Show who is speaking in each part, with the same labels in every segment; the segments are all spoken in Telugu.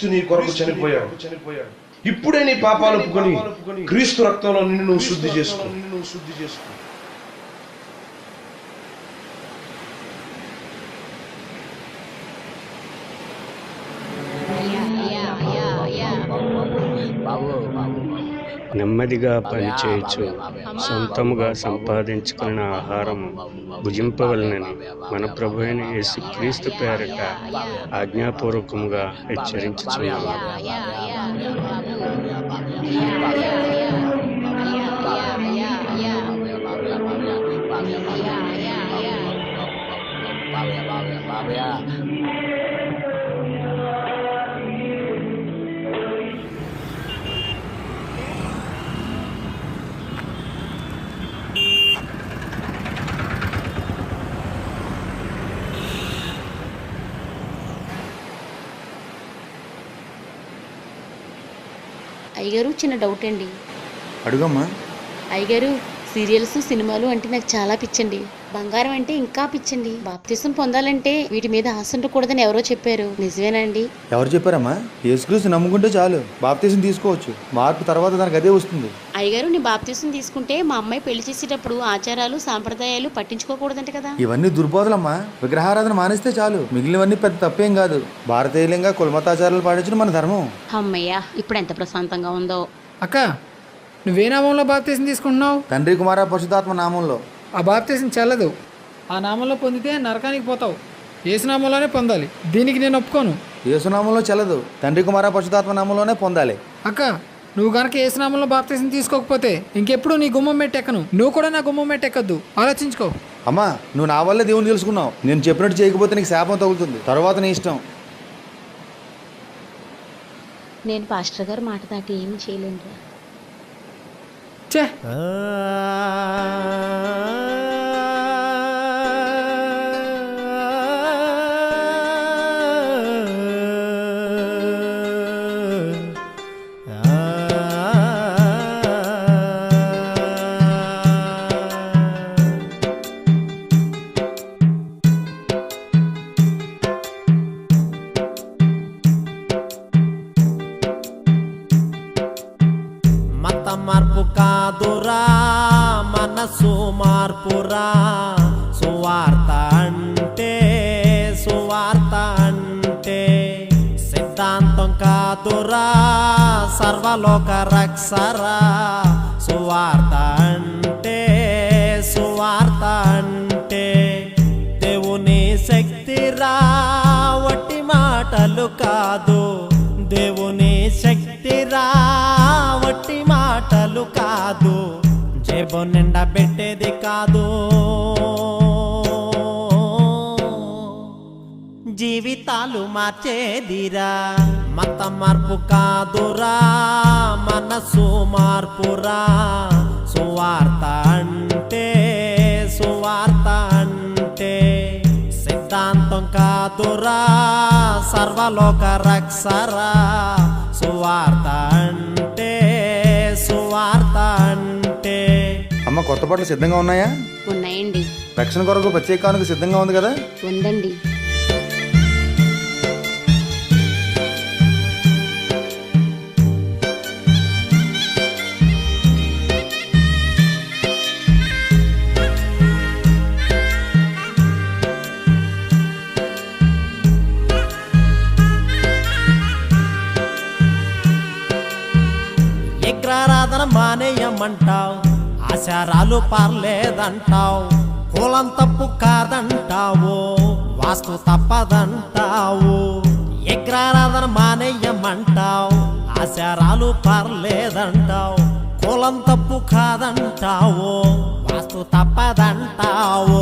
Speaker 1: క్రీస్తు నీ కొరకు చనిపోయాడు. చనిపోయాడు. ఇప్పుడే నీ పాపాలు ఒప్పుకొని క్రీస్తు రక్తంలో నిన్ను నువ్వు శుద్ధి చేసుకో. నువ్వు శుద్ధి చేసుకో.
Speaker 2: నెమ్మదిగా పనిచేయచ్చు సొంతముగా సంపాదించుకున్న ఆహారం భుజింపవలనని మన ప్రభు అయిన యేసు క్రీస్తు పేరట ఆజ్ఞాపూర్వకముగా హెచ్చరించుచున్నాము
Speaker 3: అయ్యగారు చిన్న డౌట్ అండి.
Speaker 4: అడుగమ్మా.
Speaker 3: అయ్యగారు సీరియల్స్ సినిమాలు అంటే నాకు చాలా పిచ్చండి. బంగారం అంటే ఇంకా పిచ్చండి. బాప్తిసం పొందాలంటే వీటి మీద ఆశ ఉండకూడదని ఎవరో చెప్పారు. నిజమేనండి.
Speaker 4: ఎవరు చెప్పారమ్మా? యేసుక్రీస్తు నమ్ముకుంటే చాలు. బాప్తీసం తీసుకోవచ్చు. మార్పు తర్వాత దానికి అదే వస్తుంది.
Speaker 3: అయ్యగారు నీ బాప్తిసం తీసుకుంటే మా అమ్మాయి పెళ్ళి చేసేటప్పుడు ఆచారాలు సాంప్రదాయాలు పట్టించుకోకూడదంట కదా.
Speaker 4: ఇవన్నీ దుర్బోధలమ్మా. విగ్రహారాధన మానేస్తే చాలు. మిగిలినవన్నీ పెద్ద తప్పేం కాదు. భారతీయులంగా కులమతాచారాలు పాటించడం మన ధర్మం.
Speaker 3: అమ్మయ్యా ఇప్పుడు ఎంత ప్రశాంతంగా ఉందో.
Speaker 5: అక్క నువ్వే నామంలో బాప్తీసం తీసుకుంటున్నావు?
Speaker 4: తండ్రి కుమార పరిశుధాత్మ నామంలో.
Speaker 5: ఆ బాప్తీసం చెల్లదు. ఆ నామంలో పొందితే నరకానికి పోతావు. ఏసు నామంలోనే పొందాలి. దీనికి నేను ఒప్పుకోను.
Speaker 4: యేసునామంలో చెల్లదు. తండ్రి కుమార పరిశుధాత్మ నామంలోనే పొందాలి.
Speaker 5: అక్క నువ్వు గనక ఏసునామంలో బాప్తీసం తీసుకోకపోతే ఇంకెప్పుడు నీ గుమ్మం మెట్టెక్కను నువ్వు కూడా నా గుమ్మం మెట్టెక్కద్దు ఆలోచించుకో.
Speaker 4: అమ్మా నువ్వు నా వల్లే దేవుని తెలుసుకున్నావు. నేను చెప్పినట్టు చేయకపోతే నీకు శాపం తగులుతుంది. తర్వాత నీ ఇష్టం.
Speaker 3: నేను పాస్టర్ గారు మాట దాటి ఏమి చేయలేను
Speaker 5: చే
Speaker 6: మనసు మార్పురా. సువార్త అంటే సువార్త అంటే సిద్ధాంతం కాదురా సర్వలోక రక్షరా. సువార్త అంటే సువార్త అంటే దేవుని శక్తిరా. వట్టి మాటలు కాదు దేవుని శక్తి జేబు నిండా పెట్టేది కాదు. జీవితాలు మార్చేదిరా. మత మార్పు కాదురా మనసు మార్పురా. సువార్త అంటే సువార్త అంటే సిద్ధాంతం కాదురా సర్వలోక రక్షరా. సువార్త
Speaker 4: అమ్మ కొత్త బట్టలు సిద్ధంగా ఉన్నాయా?
Speaker 3: ఉన్నాయండి.
Speaker 4: రక్షణ కొరకు ప్రత్యేకానికి సిద్ధంగా ఉంది కదా?
Speaker 3: ఉందండి.
Speaker 6: మానేయమంటావు. ఆశారాలు పర్లేదంటావు కులం తప్పు కాదంటావు వాస్తు తప్పదంటావు ఎగ్రారాధన మానేయమంటావు ఆశారాలు పర్లేదంటావు కులం తప్పు కాదంటావు వాస్తు తప్పదంటావు.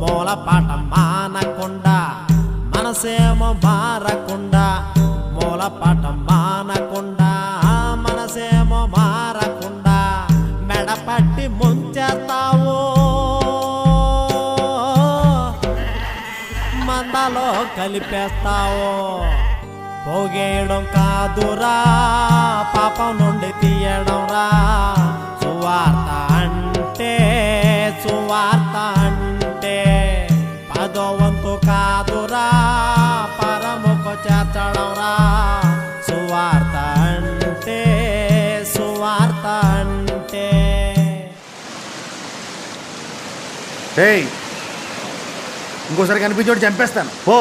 Speaker 6: మూలపాట మానకుండా మనసేమో మారకుండా మూలపాట మాన మందలో కలిపేస్తావో పోగేయడం కాదురా పాపం నుండి తీయడం రా సువార్త అంటే సువార్త అంటే పదోవంతు కాదురా పరముకు చేర్చడం రా
Speaker 4: సువార్త అంటే సువార్త అంటే Hey! ఇంకోసారి కనిపించోడు చంపేస్తాను. పో.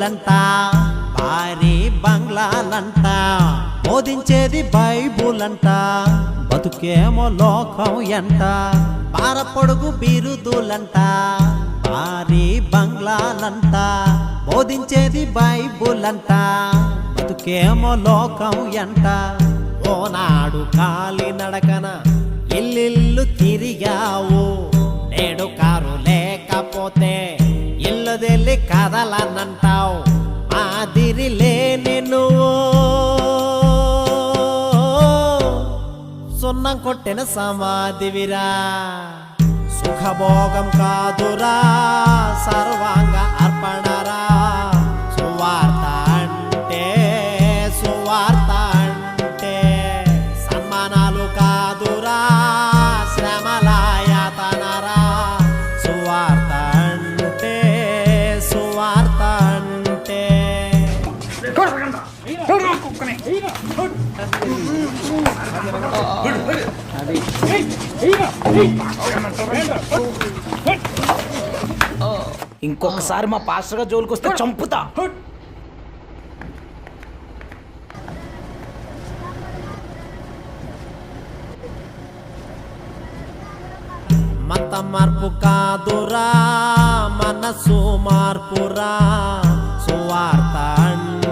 Speaker 6: బైబులంతా భారీ బంగ్లాలంట బోధించేది బైబుల్ అంట బతుకేమో లోకం ఎంత పార పొడుగు బిరుదులంట భారీ బంగ్లాలంట బోధించేది బైబుల్ అంట బతుకేమో లోకం ఎంత ఓనాడు కాలి నడకన ఇల్లిల్లు తిరిగావు. కదలనంటావు? మాదిరి లేని నువ్వు. సున్నం కొట్టిన సమాధివిరా. సుఖభోగం కాదురా సర్వాంగ
Speaker 7: ఇంకొకసారి మా పాస్టర్గా జోలికి వస్తే చంపుతా.
Speaker 6: మత మార్పు కాదురా మనసు మార్పురా సువార్త అంటే